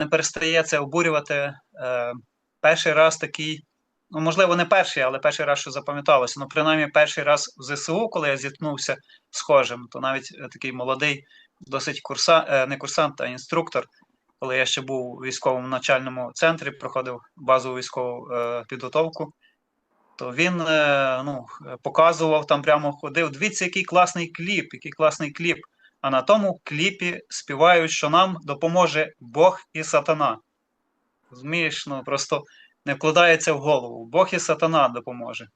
не перестає це обурювати. Е, перший раз такий, ну можливо, не перший, але перший раз, що запам'яталося. Ну, принаймні, перший раз в ЗСУ, коли я зіткнувся схожим, то навіть е, такий молодий, досить курсант, е, не курсант, а інструктор, коли я ще був у військовому навчальному центрі, проходив базову військову підготовку. То він ну, показував там прямо ходив. Дивіться, який класний кліп, який класний кліп. А на тому кліпі співають, що нам допоможе Бог і сатана. Розумієш, ну просто не вкладається в голову. Бог і сатана допоможе.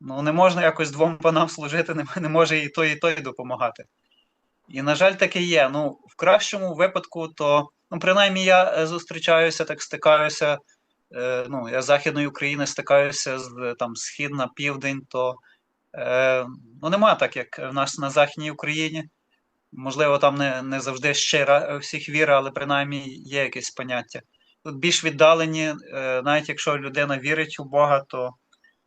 Ну, не можна якось двом панам служити, не, не може і той, і той допомагати. І, на жаль, таке є. Ну, в кращому випадку, то, ну, принаймні, я е, зустрічаюся, так стикаюся. Е, ну, я з Західної України стикаюся з там, схід на південь, то е, ну, нема так, як в нас на Західній Україні. Можливо, там не не завжди щира всіх віра, але принаймні є якесь поняття. Тут більш віддалені, е, навіть якщо людина вірить у Бога, то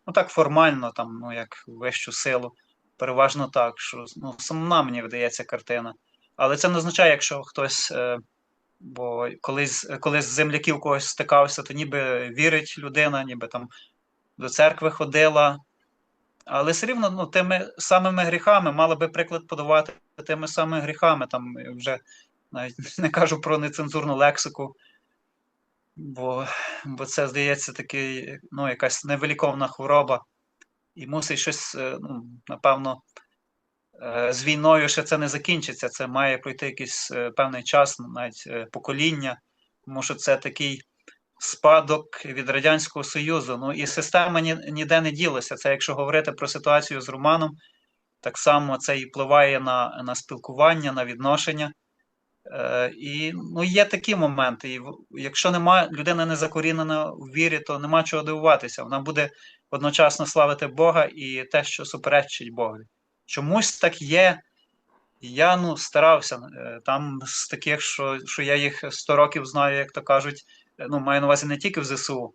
ну так формально, там, ну як вищу силу, переважно так, що ну, сумна мені видається картина. Але це не означає, якщо хтось, е, бо колись колись з земляків когось стикався, то ніби вірить людина, ніби там до церкви ходила. Але все рівно ну, тими самими гріхами мала би приклад подавати тими самими гріхами. Там вже навіть не кажу про нецензурну лексику, бо бо це, здається, такий, ну, якась невеликовна хвороба. І мусить щось, ну, напевно, з війною ще це не закінчиться. Це має пройти якийсь певний час, навіть покоління, тому що це такий спадок від Радянського Союзу. Ну і система ні, ніде не ділася. Це якщо говорити про ситуацію з Романом, так само це і впливає на на спілкування, на відношення. Е, І ну, є такі моменти. І Якщо нема, людина не закорінена в вірі, то нема чого дивуватися. Вона буде одночасно славити Бога і те, що суперечить Богові. Чомусь так є. Я ну, старався. Е, там з таких, що що я їх 100 років знаю, як то кажуть, ну, маю на увазі не тільки в ЗСУ,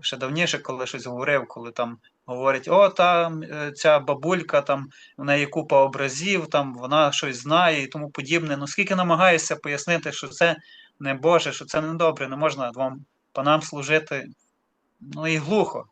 ще давніше, коли щось говорив, коли там говорять, о, там е, ця бабулька, там в неї купа образів, там вона щось знає і тому подібне. Ну, скільки намагаєшся пояснити, що це не Боже, що це не добре, не можна двом панам служити. Ну і глухо.